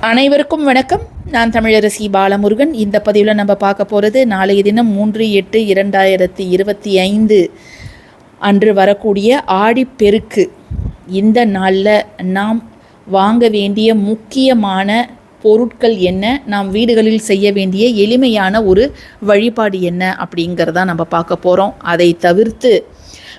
அனைவருக்கும் வணக்கம். நான் தமிழரசி பாலமுருகன். இந்த பதிவில் நம்ம பார்க்க போகிறது நாளைய தினம் மூன்று எட்டு இரண்டாயிரத்தி இருபத்தி ஐந்து அன்று வரக்கூடிய ஆடிப்பெருக்கு. இந்த நாளில் நாம் வாங்க வேண்டிய முக்கியமான பொருட்கள் என்ன? நாம் வீடுகளில் செய்ய வேண்டிய எளிமையான ஒரு வழிபாடு என்ன? அப்படிங்கிறத நம்ம பார்க்க போகிறோம் அதை தவிர்த்து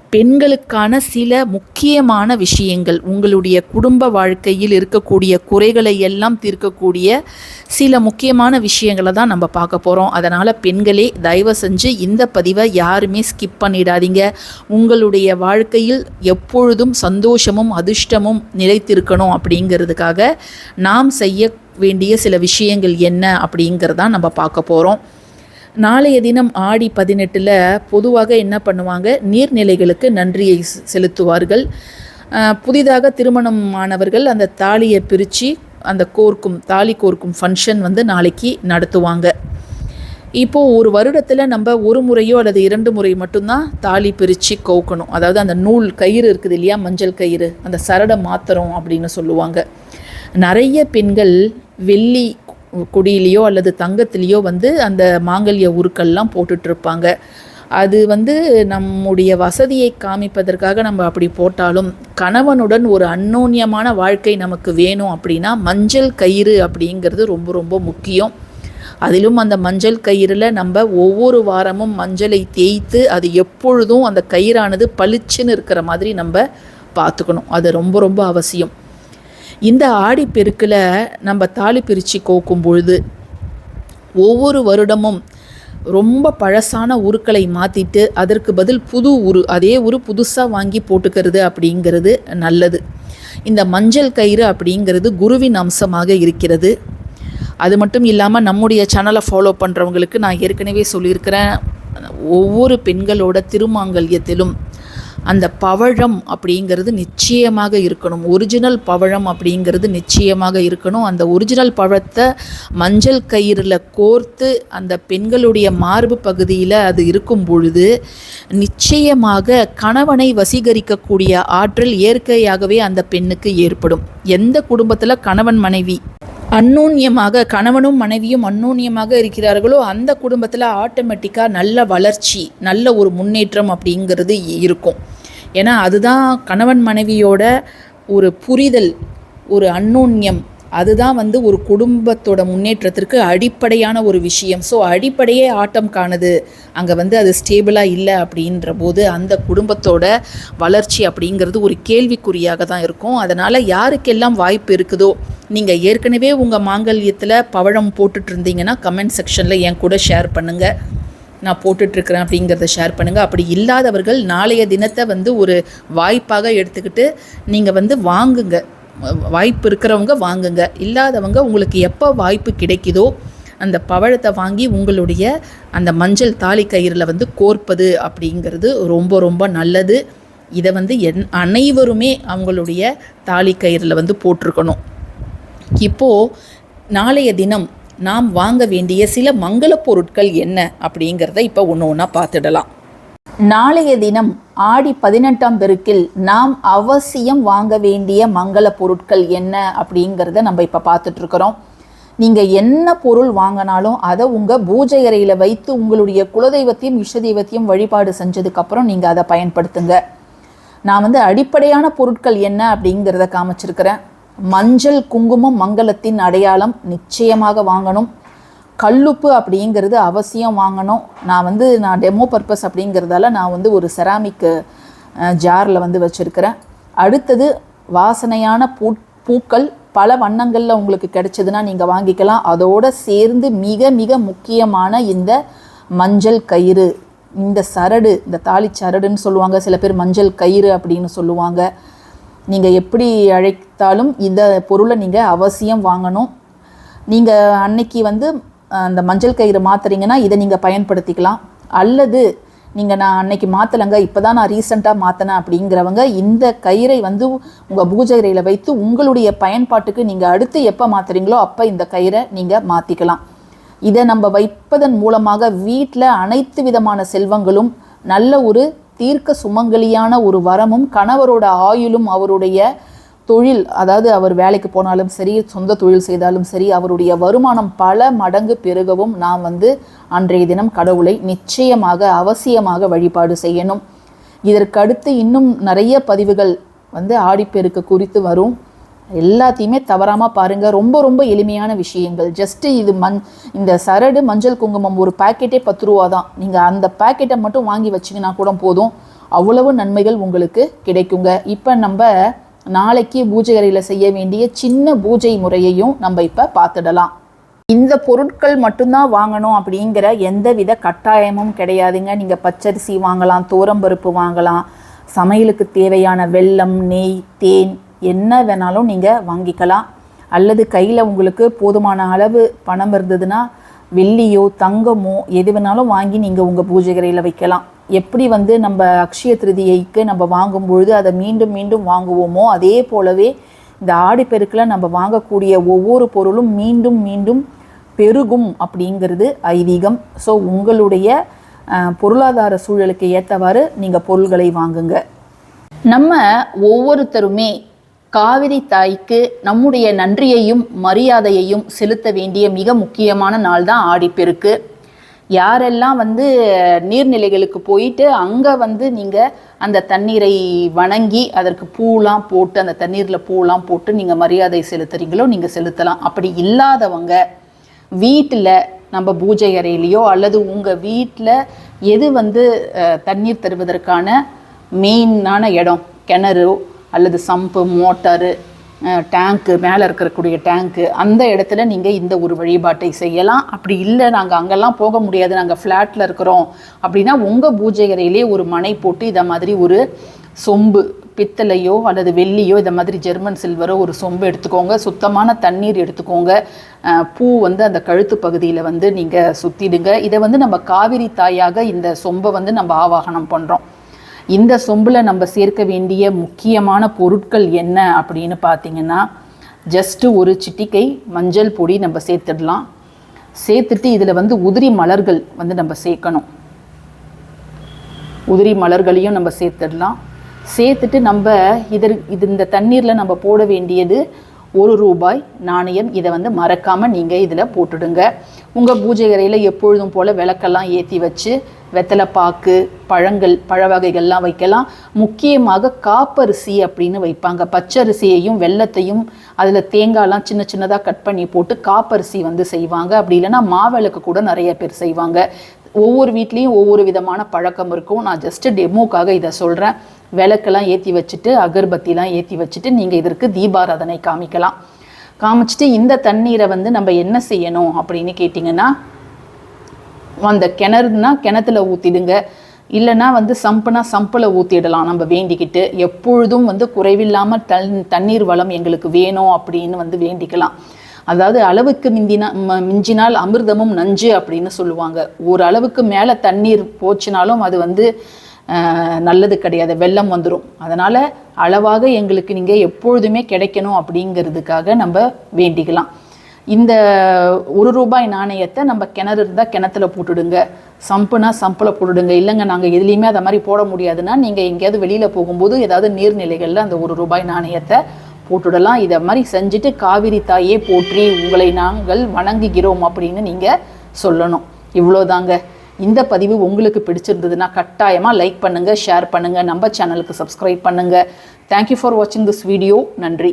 பெண்களுக்கான சில முக்கியமான விஷயங்கள் உங்களுடைய குடும்ப வாழ்க்கையில் இருக்கக்கூடிய குறைகளை எல்லாம் தீர்க்கக்கூடிய சில முக்கியமான விஷயங்களை தான் நம்ம பார்க்க போகிறோம் அதனால் பெண்களே தயவு செஞ்சு இந்த பதிவை யாருமே ஸ்கிப் பண்ணிடாதீங்க. உங்களுடைய வாழ்க்கையில் எப்பொழுதும் சந்தோஷமும் அதிர்ஷ்டமும் நிலைத்திருக்கணும் அப்படிங்கிறதுக்காக நாம் செய்ய வேண்டிய சில விஷயங்கள் என்ன அப்படிங்கிறதான் நம்ம பார்க்க போகிறோம் நாளைய தினம் ஆடி பதினெட்டில் பொதுவாக என்ன பண்ணுவாங்க? நீர்நிலைகளுக்கு நன்றியை செலுத்துவார்கள். புதிதாக திருமணம் ஆனவர்கள் அந்த தாலியை பிரித்து அந்த கோர்க்கும் தாலி கோர்க்கும் ஃபங்க்ஷன் வந்து நாளைக்கு நடத்துவாங்க. இப்போது ஒரு வருடத்தில் நம்ம ஒரு முறையோ அல்லது இரண்டு முறை மட்டும்தான் தாலி பிரித்து கோக்கணும். அதாவது அந்த நூல் கயிறு இருக்குது இல்லையா? மஞ்சள் கயிறு. அந்த சரடை மாத்திரம் அப்படின்னு சொல்லுவாங்க. நிறைய பெண்கள் வெள்ளி கொடியிலையோ அல்லது தங்கத்திலேயோ வந்து அந்த மாங்கல்ய உருக்கள்லாம் போட்டுட்ருப்பாங்க. அது வந்து நம்முடைய வசதியை காமிப்பதற்காக நம்ம அப்படி போட்டாலும் கணவனுடன் ஒரு அந்நோன்யமான வாழ்க்கை நமக்கு வேணும் அப்படின்னா மஞ்சள் கயிறு அப்படிங்கிறது ரொம்ப ரொம்ப முக்கியம். அதிலும் அந்த மஞ்சள் கயிறில் நம்ம ஒவ்வொரு வாரமும் மஞ்சளை தேய்த்து அது எப்பொழுதும் அந்த கயிறானது பளிச்சுன்னு இருக்கிற மாதிரி நம்ம பார்த்துக்கணும். அது ரொம்ப ரொம்ப அவசியம். இந்த ஆடிப்பெருக்கில் நம்ம தாலி பிரித்து கோக்கும் பொழுது ஒவ்வொரு வருடமும் ரொம்ப பழசான உருக்களை மாற்றிட்டு அதற்கு பதில் புது உரு அதே உரு புதுசாக வாங்கி போட்டுக்கிறது அப்படிங்கிறது நல்லது. இந்த மஞ்சள் கயிறு அப்படிங்கிறது குருவின் அம்சமாக இருக்கிறது. அது மட்டும் இல்லாமல் நம்முடைய சேனலை ஃபாலோ பண்ணுறவங்களுக்கு நான் ஏற்கனவே சொல்லியிருக்கிறேன் ஒவ்வொரு பெண்களோட திருமாங்கல்யத்திலும் அந்த பவழம் அப்படிங்கிறது நிச்சயமாக இருக்கணும். ஒரிஜினல் பவழம் அப்படிங்கிறது நிச்சயமாக இருக்கணும். அந்த ஒரிஜினல் பழத்தை மஞ்சள் கயிறில் கோர்த்து அந்த பெண்களுடைய மார்பு பகுதியில் அது இருக்கும் பொழுது நிச்சயமாக கணவனை வசீகரிக்கக்கூடிய ஆற்றல் இயற்கையாகவே அந்த பெண்ணுக்கு ஏற்படும். எந்த குடும்பத்தில் கணவன் மனைவி அந்நூன்யமாக கணவனும் மனைவியும் அந்நூன்யமாக இருக்கிறார்களோ அந்த குடும்பத்தில் ஆட்டோமேட்டிக்காக நல்ல வளர்ச்சி நல்ல ஒரு முன்னேற்றம் அப்படிங்கிறது இருக்கும். ஏன்னா அதுதான் கணவன் மனைவியோட ஒரு புரிதல் ஒரு அந்நூன்யம் அதுதான் வந்து ஒரு குடும்பத்தோட முன்னேற்றத்திற்கு அடிப்படையான ஒரு விஷயம். ஸோ அடிப்படையே ஆட்டம் காணுது. அங்கே வந்து அது ஸ்டேபிளாக இல்லை அப்படின்ற போது அந்த குடும்பத்தோட வளர்ச்சி அப்படிங்கிறது ஒரு கேள்விக்குறியாக தான் இருக்கும். அதனால் யாருக்கெல்லாம் வாய்ப்பு இருக்குதோ நீங்கள் ஏற்கனவே உங்கள் மாங்கல்யத்தில் பவழம் போட்டுட்டு இருந்தீங்கன்னா கமெண்ட் செக்ஷனில் என் கூட ஷேர் பண்ணுங்கள் நான் போட்டுட்ருக்கிறேன் அப்படிங்கிறத ஷேர் பண்ணுங்கள் அப்படி இல்லாதவர்கள் நாளைய தினத்தை வந்து ஒரு வாய்ப்பாக எடுத்துக்கிட்டு நீங்கள் வந்து வாங்குங்க. வாய்ப்பு இருக்கிறவங்க வாங்குங்க. இல்லாதவங்க உங்களுக்கு எப்போ வாய்ப்பு கிடைக்குதோ அந்த பவழத்தை வாங்கி உங்களுடைய அந்த மஞ்சள் தாலி கயிறில் வந்து கோர்ப்பது அப்படிங்கிறது ரொம்ப ரொம்ப நல்லது. இதை வந்து என் அனைவருமே அவங்களுடைய தாலி கயிறில் வந்து போட்டிருக்கணும். இப்போது நாளைய தினம் நாம் வாங்க வேண்டிய சில மங்கள பொருட்கள் என்ன அப்படிங்கிறத இப்போ ஒன்று ஒன்றா பார்த்துடலாம். நாளைய தினம் ஆடி பதினெட்டாம் பெருக்கில் நாம் அவசியம் வாங்க வேண்டிய மங்கள பொருட்கள் என்ன அப்படிங்கிறத நம்ம இப்போ பார்த்துட்ருக்குறோம். நீங்கள் என்ன பொருள் வாங்கினாலும் அதை உங்கள் பூஜை அறையில் வைத்து உங்களுடைய குலதெய்வத்தையும் இஷ்டதெய்வத்தையும் வழிபாடு செஞ்சதுக்கப்புறம் நீங்கள் அதை பயன்படுத்துங்க. நான் வந்து அடிப்படையான பொருட்கள் என்ன அப்படிங்கிறத காமிச்சிருக்கிறேன். மஞ்சள் குங்குமம் மங்களத்தின் அடையாளம் நிச்சயமாக வாங்கணும். கல்லுப்பு அப்படிங்கிறது அவசியம் வாங்கணும். நான் வந்து நான் டெமோ பர்பஸ் அப்படிங்கிறதால நான் வந்து ஒரு செராமிக் ஜாரில் வந்து வச்சுருக்கிறேன். அடுத்தது வாசனையான பூ பூக்கள் பல வண்ணங்களில் உங்களுக்கு கிடைச்சதுன்னா நீங்கள் வாங்கிக்கலாம். அதோடு சேர்ந்து மிக மிக முக்கியமான இந்த மஞ்சள் கயிறு இந்த சரடு இந்த தாலி சரடுன்னு சொல்லுவாங்க. சில பேர் மஞ்சள் கயிறு அப்படின்னு சொல்லுவாங்க. நீங்கள் எப்படி அழைத்தாலும் இந்த பொருளை நீங்கள் அவசியம் வாங்கணும். நீங்கள் அன்னைக்கு வந்து அந்த மஞ்சள் கயிறு மாத்துறீங்கன்னா இதை நீங்கள் பயன்படுத்திக்கலாம். அல்லது நீங்கள் நான் அன்னைக்கு மாற்றலைங்க இப்போ தான் நான் ரீசெண்டாக மாற்றினேன் அப்படிங்கிறவங்க இந்த கயிறை வந்து உங்கள் பூஜைறையில் வைத்து உங்களுடைய பயன்பாட்டுக்கு நீங்கள் அடுத்து எப்போ மாற்றுறீங்களோ அப்போ இந்த கயிறை நீங்கள் மாற்றிக்கலாம் இதை நம்ம வைப்பதன் மூலமாக வீட்டில் அனைத்து விதமான செல்வங்களும் நல்ல ஒரு தீர்க்க சுமங்கலியான ஒரு வரமும் கணவரோட ஆயுளும் அவருடைய தொழில் அதாவது அவர் வேலைக்கு போனாலும் சரி சொந்த தொழில் செய்தாலும் சரி அவருடைய வருமானம் பல மடங்கு பெருகவும் நாம் வந்து அன்றைய தினம் கடவுளை நிச்சயமாக அவசியமாக வழிபாடு செய்யணும். இதற்கடுத்து இன்னும் நிறைய பதிவுகள் வந்து ஆடிப்பெருக்கு குறித்து வரும். எல்லாத்தையுமே தவறாமல் பாருங்கள் ரொம்ப ரொம்ப எளிமையான விஷயங்கள். ஜஸ்ட்டு இது மண் இந்த சரடு மஞ்சள் குங்குமம் ஒரு பாக்கெட்டே பத்து ரூபா தான். நீங்கள் அந்த பாக்கெட்டை மட்டும் வாங்கி வச்சிங்கன்னா கூட போதும். அவ்வளவு நன்மைகள் உங்களுக்கு கிடைக்குங்க. இப்போ நம்ம நாளைக்கு பூஜை அறையில் செய்ய வேண்டிய சின்ன பூஜை முறையையும் நம்ம இப்போ பார்த்துடலாம். இந்த பொருட்கள் மட்டும்தான் வாங்கணும் அப்படிங்கிற எந்தவித கட்டாயமும் கிடையாதுங்க. நீங்கள் பச்சரிசி வாங்கலாம் தோரம்பருப்பு வாங்கலாம் சமையலுக்கு தேவையான வெல்லம் நெய் தேன் என்ன வேணாலும் நீங்கள் வாங்கிக்கலாம். அல்லது கையில் உங்களுக்கு போதுமான அளவு பணம் இருந்ததுன்னா வெள்ளியோ தங்கமோ எது வேணாலும் வாங்கி நீங்கள் உங்கள் பூஜை கரையில் வைக்கலாம். எப்படி வந்து நம்ம அக்ஷய திருதியைக்கு நம்ம வாங்கும் பொழுது அதை மீண்டும் மீண்டும் வாங்குவோமோ அதே போலவே இந்த ஆடிப்பெருக்கில் நம்ம வாங்கக்கூடிய ஒவ்வொரு பொருளும் மீண்டும் மீண்டும் பெருகும் அப்படிங்கிறது ஐதீகம். ஸோ உங்களுடைய பொருளாதார சூழலுக்கு ஏற்றவாறு நீங்கள் பொருள்களை வாங்குங்க. நம்ம ஒவ்வொருத்தருமே காவிரி தாய்க்கு நம்முடைய நன்றியையும் மரியாதையையும் செலுத்த வேண்டிய மிக முக்கியமான நாள் தான் ஆடிப்பெருக்கு யாரெல்லாம் வந்து நீர்நிலைகளுக்கு போயிட்டு அங்கே வந்து நீங்கள் அந்த தண்ணீரை வணங்கி அதற்கு பூலாம் போட்டு அந்த தண்ணீரில் பூலாம் போட்டு நீங்கள் மரியாதை செலுத்துறீங்களோ நீங்கள் செலுத்தலாம். அப்படி இல்லாதவங்க வீட்டில் நம்ம பூஜை அறையிலையோ அல்லது உங்கள் வீட்டில் எது வந்து தண்ணீர் தருவதற்கான மெயினான இடம் கிணறு அல்லது சம்பு மோட்டாரு டேங்க்கு மேலே இருக்கக்கூடிய டேங்க்கு அந்த இடத்துல நீங்கள் இந்த ஒரு வழிபாட்டை செய்யலாம். அப்படி இல்லை நாங்கள் அங்கெல்லாம் போக முடியாது. நாங்கள் ஃப்ளாட்டில் இருக்கிறோம். அப்படின்னா உங்கள் பூஜை அறையிலே ஒரு மனை போட்டு இதை மாதிரி ஒரு சொம்பு பித்தளையோ அல்லது வெள்ளியோ இதை மாதிரி ஜெர்மன் சில்வரோ ஒரு சொம்பு எடுத்துக்கோங்க. சுத்தமான தண்ணீர் எடுத்துக்கோங்க. பூ வந்து அந்த கழுத்து பகுதியில் வந்து நீங்கள் சுற்றிடுங்க இதை வந்து நம்ம காவிரி தாயாக இந்த சொம்பை வந்து நம்ம ஆவாகனம் பண்ணுறோம் இந்த சொம்பில் நம்ம சேர்க்க வேண்டிய முக்கியமான பொருட்கள் என்ன அப்படின்னு பார்த்தீங்கன்னா ஜஸ்ட்டு ஒரு சிட்டிக்கை மஞ்சள் பொடி நம்ம சேர்த்துடலாம். சேர்த்துட்டு இதில் வந்து உதிரி மலர்கள் வந்து நம்ம சேர்க்கணும். உதிரி மலர்களையும் நம்ம சேர்த்துடலாம். சேர்த்துட்டு நம்ம இதர் இது இந்த தண்ணீரில் நம்ம போட வேண்டியது ஒரு ரூபாய். நாணயம் இதை வந்து மறக்காமல் நீங்கள் இதில் போட்டுடுங்க. உங்கள் பூஜை அறையில் எப்பொழுதும் போல் விளக்கெல்லாம் ஏற்றி வச்சு வெத்தலைப்பாக்கு பழங்கள் பழ வகைகள்லாம் வைக்கலாம். முக்கியமாக காப்பரிசி அப்படின்னு வைப்பாங்க. பச்சரிசியையும் வெல்லத்தையும் அதில் தேங்காய்லாம் சின்ன சின்னதாக கட் பண்ணி போட்டு காப்பரிசி வந்து செய்வாங்க. அப்படி இல்லைன்னா மாவிளக்கு கூட நிறைய பேர் செய்வாங்க. ஒவ்வொரு வீட்லேயும் ஒவ்வொரு விதமான பழக்கம் இருக்கும். நான் ஜஸ்ட்டு டெமோக்காக இதை சொல்கிறேன் விளக்கெல்லாம் ஏற்றி வச்சுட்டு அகர்பத்திலாம் ஏற்றி வச்சுட்டு நீங்கள் இதற்கு தீபாராதனை காமிக்கலாம். காமிச்சிட்டு இந்த தண்ணீரை வந்து நம்ம என்ன செய்யணும் அப்படின்னு கேட்டிங்கன்னா அந்த கிணறுனா கிணத்துல ஊற்றிடுங்க இல்லைன்னா வந்து சம்புனா சம்பில் ஊற்றிடலாம் நம்ம வேண்டிக்கிட்டு. எப்பொழுதும் வந்து குறைவில்லாமல் தன் தண்ணீர் வளம் எங்களுக்கு வேணும் அப்படின்னு வந்து வேண்டிக்கலாம். அதாவது அளவுக்கு மிந்தினா ம- மிஞ்சினால் அமிர்தமும் நஞ்சு அப்படின்னு சொல்லுவாங்க. ஒரு அளவுக்கு மேலே தண்ணீர் போச்சுனாலும் அது வந்து நல்லது கிடையாது. வெள்ளம் வந்துடும் அதனால் அளவாக எங்களுக்கு நீங்கள் எப்பொழுதுமே கிடைக்கணும் அப்படிங்கிறதுக்காக நம்ம வேண்டிக்கலாம். இந்த ஒரு ரூபாய் நாணயத்தை நம்ம கிணறு இருந்தால் கிணத்துல போட்டுடுங்க. சம்புனா சம்பில் போட்டுடுங்க. இல்லைங்க நாங்கள் எதுலேயுமே அதை மாதிரி போட முடியாதுன்னா நீங்கள் எங்கேயாவது வெளியில் போகும்போது ஏதாவது நீர்நிலைகளில் அந்த ஒரு ரூபாய் நாணயத்தை போட்டுடலாம். இதை மாதிரி செஞ்சுட்டு காவிரி தாயே போற்றி உங்களை நாங்கள் வணங்குகிறோம் அப்படின்னு நீங்கள் சொல்லணும். இவ்வளோதாங்க இந்த பதிவு உங்களுக்கு பிடிச்சிருந்ததுன்னா கட்டாயமாக லைக் பண்ணுங்கள் ஷேர் பண்ணுங்கள் நம்ம சேனலுக்கு சப்ஸ்கிரைப் பண்ணுங்கள் தேங்க்யூ ஃபார் வாட்சிங் திஸ் வீடியோ நன்றி.